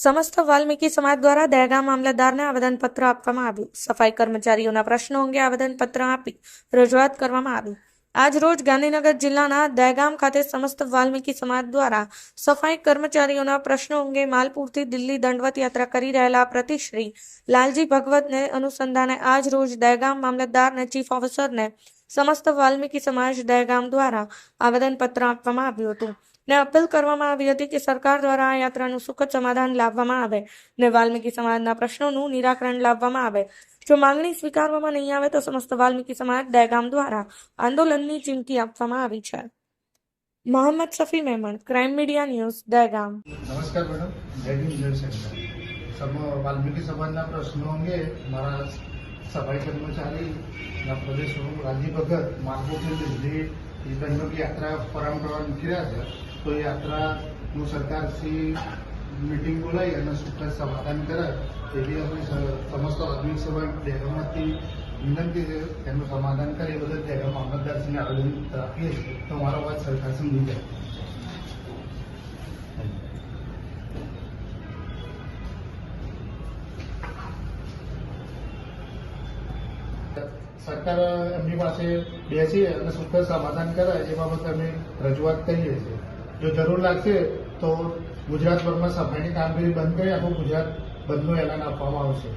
સમસ્ત વાલ્મીકી સમાજ દ્વારા દહેગામ મામલતદારને આવેદનપત્ર આપવામાં આવ્યું. સફાઈ કર્મચારીઓના પ્રશ્નો અંગે આવેદનપત્ર આપી રજૂઆત કરવામાં આવી. આજ રોજ ગાંધીનગર જિલ્લાના દહેગામ ખાતે સમસ્ત વાલ્મીકી સમાજ દ્વારા સફાઈ કર્મચારીઓના પ્રશ્નો અંગે માલપુરથી દિલ્હી દંડવત યાત્રા કરી રહેલા પ્રતિશ્રી લાલજી ભગવતને અનુસંધાને આજ રોજ દહેગામ મામલતદારને ચીફ ઓફિસરને સમસ્ત વાલ્મીકી સમાજ દહેગામ દ્વારા આવેદનપત્ર આપવામાં આવ્યું હતું. ને અપીલ કરવામાં આવી હતી કે સરકાર દ્વારા આ યાત્રાનું સુખદ સમાધાન લાવવામાં આવે ને વાલ્મીકી સમાજના પ્રશ્નોનું નિરાકરણ લાવવામાં આવે. જો માંગણી સ્વીકારવામાં નહીં આવે તો સમસ્ત વાલ્મીકી સમાજ દહેગામ દ્વારા આંદોલનની ચીમકી આપવામાં આવી છે. Mohammad Shafi Memon, crime media news Dehgam નમસ્કાર મેડમ. જય હિન્દ વાલ્મીકી સમાજના પ્રશ્નો અંગે મારા સફાઈ કર્મચારીના પ્રદેશ રાજીવ ભગત માર્ગોથી યાત્રા પરંપરા નીકળ્યા છે. તો યાત્રાનું સરકારથી મિટિંગ બોલાવી અને સુખદ સમાધાન કરે એવી અમે સમસ્ત અગ્નિ સભા દહેગામમાંથી વિનંતી છે તેનું સમાધાન કરે એ બદલ દહેગામ મામલતદારશ્રીને આવેદન આપીએ તો મારો વાત સરકાર સમજી જાય. સરકાર એમની પાસે બેસીએ અને સુખદ સમાધાન કરાય, એ બાબતે અમે રજૂઆત કરીએ છીએ. જો જરૂર લાગશે તો ગુજરાતભરમાં સફાઈની કામગીરી બંધ કરી આખું ગુજરાત બંધનું એલાન આપવામાં આવશે.